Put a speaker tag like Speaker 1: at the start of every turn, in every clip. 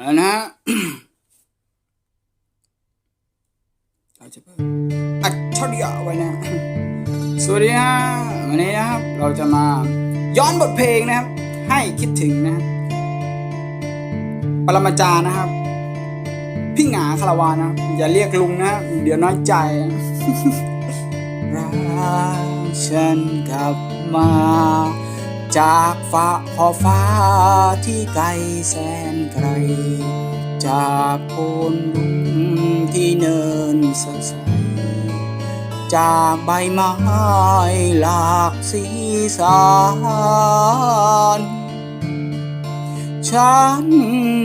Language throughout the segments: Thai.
Speaker 1: อาแล้วนะฮะเราจะเพิ่มอัจฉริยะไว้นะสวัสดีฮะวันนี้นะครับ เราจะมาย้อนบทเพลงนะครับ ให้คิดถึงนะปรมาจารย์นะครับ พี่หงาคารวานนะอย่าเรียกลุงนะเดี๋ยวน้อยใจรักฉันกลับมา จากฟ้าขอฟ้าที่ไกลแสนไกล จากโคนลุงที่เนินสดใส จากใบไม้หลากสีสันฉัน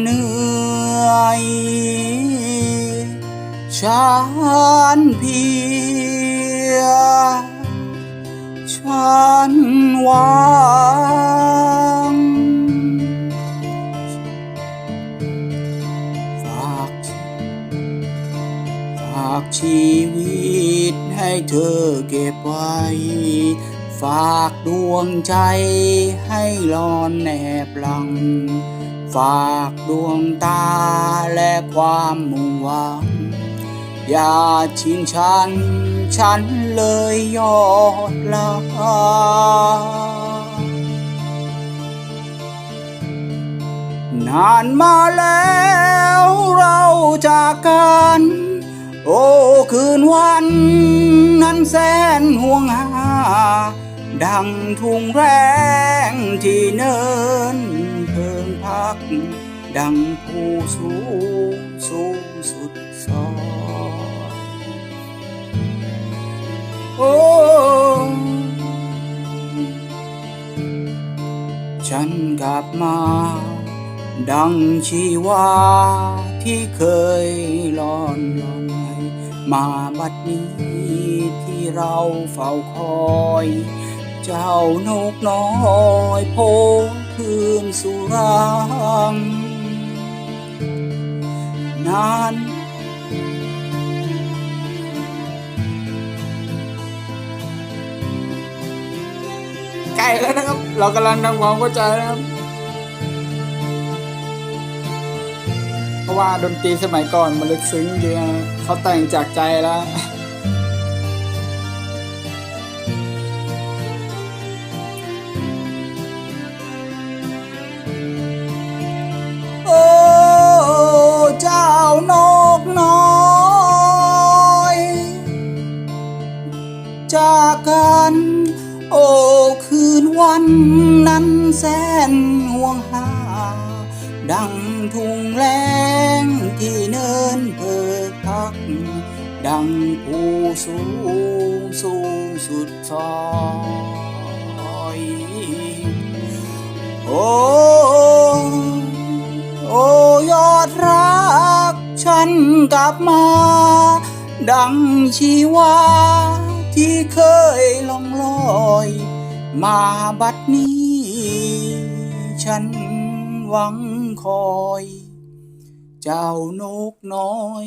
Speaker 1: เหนื่อยฉันเพีย ฉันหวังฝากฝากชีวิตให้เธอเก็บไว้ ฝากดวงใจให้รอนแนบลัง ฝากดวงตาและความมุ่งหวัง อย่าชินฉัน ฉันเลยยอดลานานมาแล้วเราจากกัน โอ้คืนวันนั้นแสนห่วงหา ดังทุ่งแรงที่เนินเพิงพัก ดังผู้สูง นกลับมา ดังชีวาที่เคยลอนลอย มาบัดนี้ที่เราเฝ้าคอย เจ้านกน้อยโพคืนสู่รังนาน ใกล้แล้วนะครับ เรากำลังทำความเข้าใจนะครับ เพราะว่าดนตรีสมัยก่อนมันลึกซึ้งดีนะเขาแต่งจากใจแล้ว วันนั้นแสนห่วงหา ดังทุ่งแรงที่เนินเพิกพัก ดังผู้สูงสูงสุดซอยโอ้โอ้ยอดรัก ฉันกลับมา ดังชีวาที่เคยล่องลอย มาบัดนี้ ฉันหวังคอย เจ้านกน้อย